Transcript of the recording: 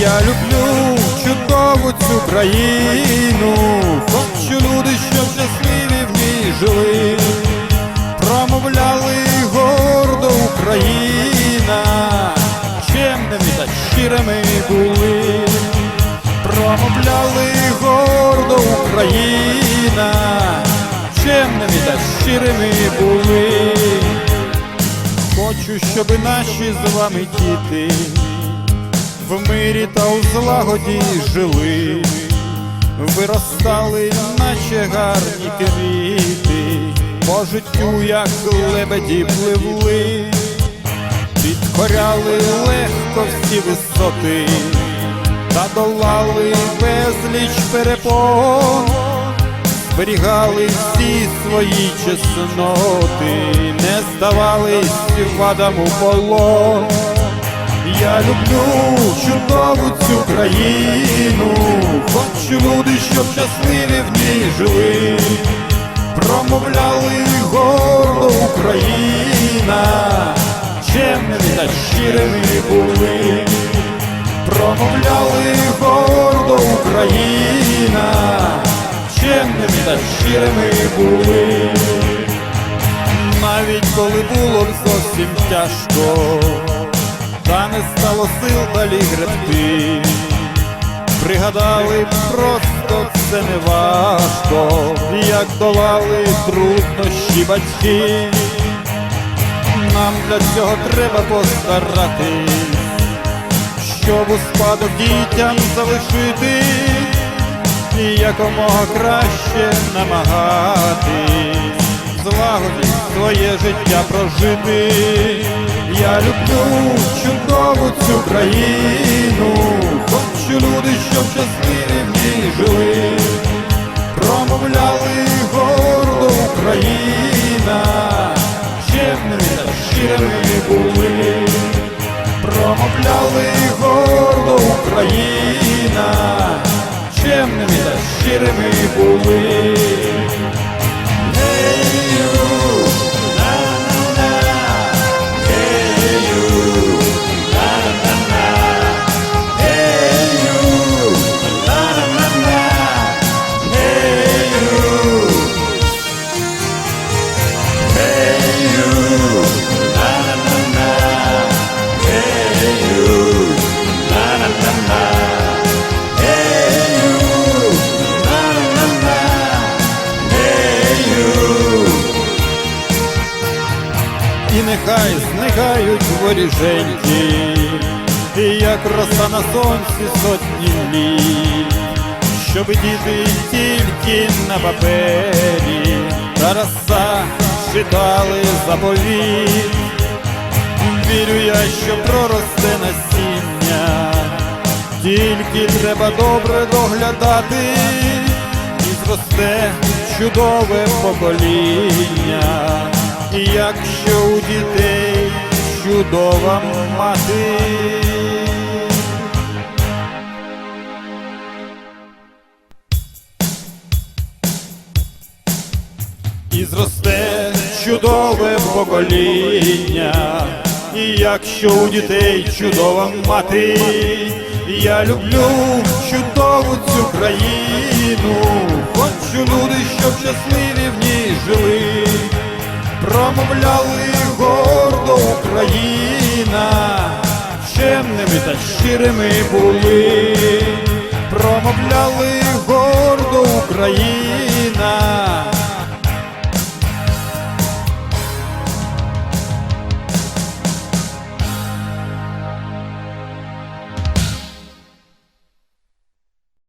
Я люблю чудову цю країну, хочу люди, щоб щасливі в ній жили, промовляли гордо Україна, чемними та щирими були, промовляли гордо Україна, чемними та щирими були. Хочу, щоб наші з вами діти в мирі та у злагоді жили, виростали, наче гарні квіти, по життю, як лебеді пливли, підкоряли легко всі висоти, та долали безліч перепон, зберігали всі свої чесноти, не здавались вадам у полон. Я люблю чудову цю країну, хочу люди, щоб щасливі в ній жили, промовляли гордо Україна, чемними та щирими були, промовляли гордо Україна, чемними та щирими були, навіть коли було зовсім тяжко та не стало сил далі гребти. Пригадали просто це не важко, як долали труднощі батьки. Нам для цього треба постаратись, щоб у спадок дітям залишити і якомога краще намагатись злагодить своє життя прожити. Я люблю чудову цю країну, хочу люди, щоб щасливі в ній жили, промовляли гордо Україна, чемними та щирими були, промовляли гордо Україна, чемними та щирими були. І нехай зникають воріженьки, і як роса на сонці сотні літ, щоб діти тільки на папері Тараса читали заповіт. Вірю я, що проросте насіння, тільки треба добре доглядати, і зросте чудове покоління, якщо у дітей чудова мати. І зросте чудове покоління, і якщо у дітей чудова мати, я люблю чудову цю країну, хочу люди, щоб щасливі в ній жили, промовляли гордо Україна, чемними та щирими були, промовляли гордо Україна.